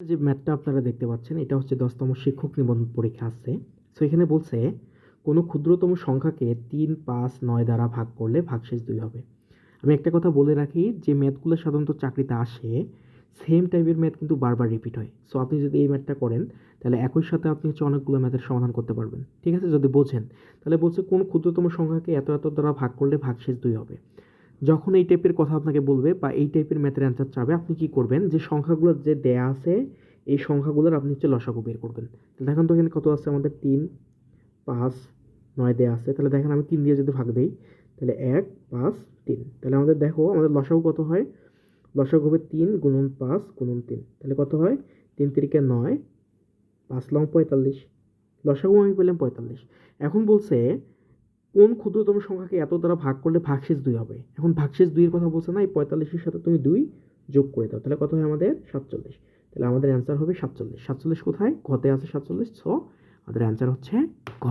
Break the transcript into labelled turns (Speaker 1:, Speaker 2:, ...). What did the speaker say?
Speaker 1: যে ম্যাথটা আপনারা দেখতে পাচ্ছেন, এটা হচ্ছে দশতম শিক্ষক নিবন্ধন পরীক্ষা আসছে সো এখানে বলছে, কোনো ক্ষুদ্রতম সংখ্যাকে তিন, পাঁচ, নয় দ্বারা ভাগ করলে ভাগশেষ দুই হবে। আমি একটা কথা বলে রাখি, যে ম্যাথগুলো সাধারণত চাকরিতে আসে সেম টাইপের ম্যাথ কিন্তু বারবার রিপিট হয়। সো আপনি যদি এই ম্যাথটা করেন, তাহলে একই সাথে আপনি হচ্ছে অনেকগুলো ম্যাথের সমাধান করতে পারবেন। ঠিক আছে? যদি বোঝেন, তাহলে বলছে, কোন ক্ষুদ্রতম সংখ্যাকে এত এত দ্বারা ভাগ করলে ভাগশেষ দুই হবে। যখন এই টাইপের কথা আপনাকে বলবে বা এই টাইপের ম্যাথের অ্যান্সার চাবে, আপনি কি করবেন? যে সংখ্যাগুলো যে দেয়া আছে, এই সংখ্যাগুলোর আপনি হচ্ছে লসাগু বের করবেন। তাহলে দেখেন তো এখানে কত আছে আমাদের? তিন, পাঁচ, নয় দেয়া আছে। তাহলে দেখেন আমি তিন দিয়ে যদি ভাগ দিই, তাহলে এক, পাঁচ, তিন। তাহলে আমাদের দেখো, আমাদের লসাগু কত হয়? লসাগু হবে তিন গুণন পাঁচ গুণন তিন। তাহলে কত হয়? তিন তিরিকে নয়, পাঁচ লং পঁয়তাল্লিশ। লসাগু আমি পেলাম পঁয়তাল্লিশ। এখন বলছে কোন ক্ষুদ্রতম সংখ্যাকে এত দ্বারা ভাগ করলে ভাগশেষ দুই হবে? এখন ভাগশেষ দুইয়ের কথা বলছে না, এই পঁয়তাল্লিশের সাথে তুমি দুই যোগ করে দাও, তাহলে কত হয় আমাদের? সাতচল্লিশ। তাহলে আমাদের অ্যান্সার হবে সাতচল্লিশ। সাতচল্লিশ কোথায়? ঘতে আছে সাতচল্লিশ, ছ। আমাদের অ্যান্সার হচ্ছে ঘ।